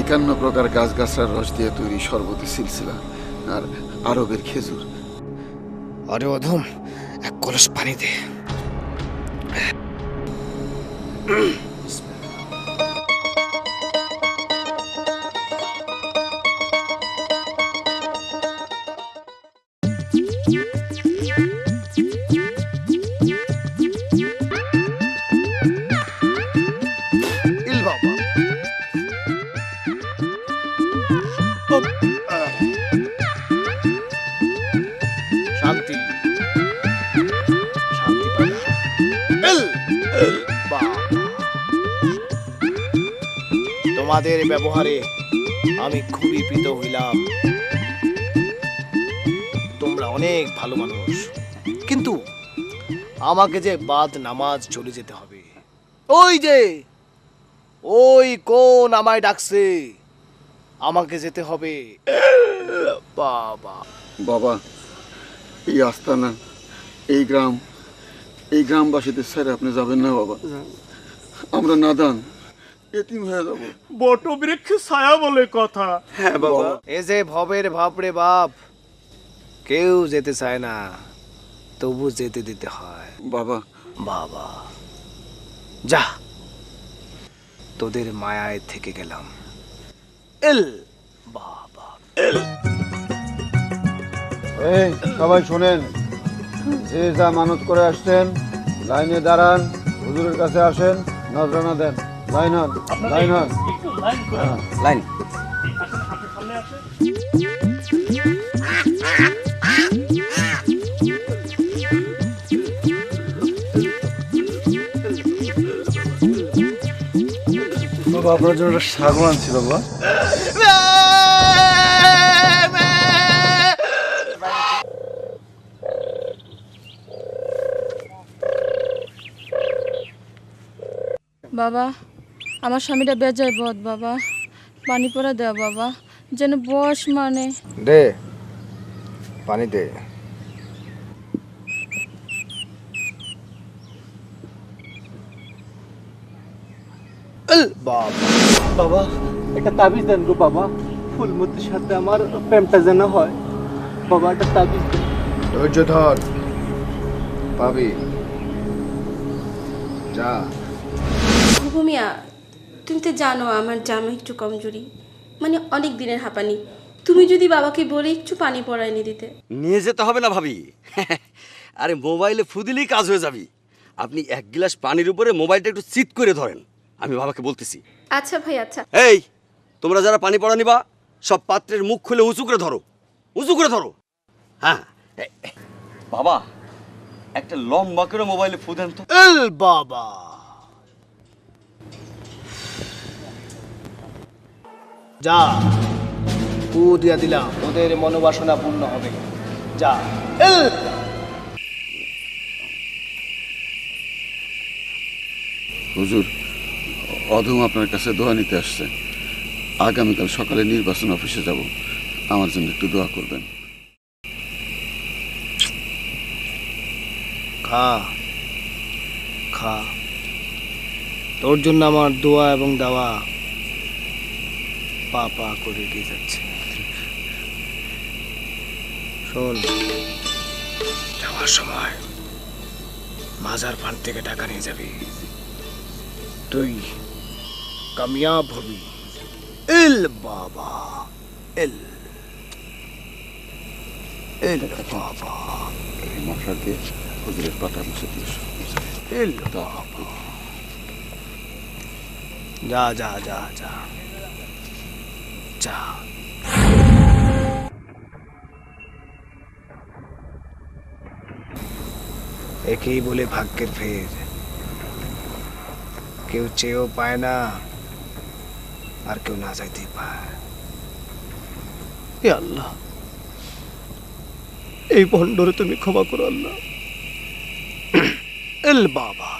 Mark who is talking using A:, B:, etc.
A: একান্ন প্রকার গাছগাছড়ার রস দিয়ে তৈরি শরবতি সিলসিলা আর আরবের খেজুর।
B: আরে অধম, এক কলস পানি দে। শান্তি। তোমাদের ব্যবহারে আমি খুবই প্রীত হইলাম। তোমরা অনেক ভালো মানুষ। কিন্তু আমাকে যে বাদ নামাজ চলে যেতে হবে। ওই যে। ওই কোন আমায় ডাকছে? আমাকে যেতে হবে। বাবা।
A: বাবা এই আস্তানা এই গ্রাম এই গ্রামবাসীদের স্যার আপনি যাবেন না বাবা। আমরা নাদান এতিম হয়ে যাব।
C: বটবৃক্ষে ছায়া বলে কথা।
B: এ যে ভবের ভাবরে বাপ কেউ যেতে চায় না তবু যেতে দিতে হয়।
A: বাবা।
B: বাবা। যা তোদের মায়ায় থেকে গেলাম। এল। বাবা
D: এই সবাই শোনেন। যে যা মানত করে আসছেন লাইনে দাঁড়ান হুজুরের কাছে আসেন নজরানা দেন। লাইন হন লাইন হন। লাইন
C: বাবা আপনার জন্য একটা সাগর আনছি বাবা।
E: বাবা আমার স্বামীটা বেজায় বদ বাবা। পানি পড়া দেওয়া বাবা। যেন বস মানে।
B: দে পানি দে। বাবা
C: বাবা একটা তাবিজ দেন গো বাবা। ফুলমতির সাথে আমার প্রেমটা যেন হয়। বাবা একটা তাবিজ দেন।
B: ধৈর্য ধর। পাবি। যা।
F: ভূমিয়া তুমি তো জানো আমার জামা একটু কমজোরি। মানে অনেক দিনের হাঁপানি। তুমি যদি বাবাকে বলে একটু পানি পড়ায় এনে দিতে।
G: নিয়ে যেতে হবে না ভাবি। আরে মোবাইলে ফুদিলেই কাজ হয়ে যাবি। আপনি এক গ্লাস পানির উপরে মোবাইলটা একটু চিত করে ধরেন। আমি বাবাকে বলতেছি।
F: আচ্ছা ভাই আচ্ছা।
G: এই তোমরা যারা পানি পড়া নিবা সব পাত্রের মুখ খুলে উঁচু করে ধরো। উঁচু করে ধরো। হ্যাঁ। বাবা একটা লম্বা করে মোবাইলে ফু দেন তো।
B: এল বাবা। যা পু দিয়া দিলাম। ওদের মনোবাসনা পূর্ণ হবে। যা এল।
A: হুজুর অধম আপনার কাছে দোয়া নিতে আসছে। আগামীকাল সকালে নির্বাচন অফিসে যাব। আমার জন্য একটু দোয়া করবেন।
B: খা। খা। তোর জন্য আমার দোয়া এবং দাওয়া পা পা করে এগিয়ে যাচ্ছে। শোন, যাওয়ার সময় মাজার ফান্ড থেকে টাকা নিয়ে যাবি। তুই এল বাবা এল এল বাবা।
A: এই মশার দিয়ে হুজুরের পাটা মুছে দিয়ে
B: এল বাবা। যা যা যা যা। যা। একেই বলে ভাগ্যের ফের কেউ চেয়েও পায় না। আর কেউ না যাইতেই পায়। আল্লাহ এই ভণ্ডরে তুমি ক্ষমা করো আল্লাহ। এল বাবা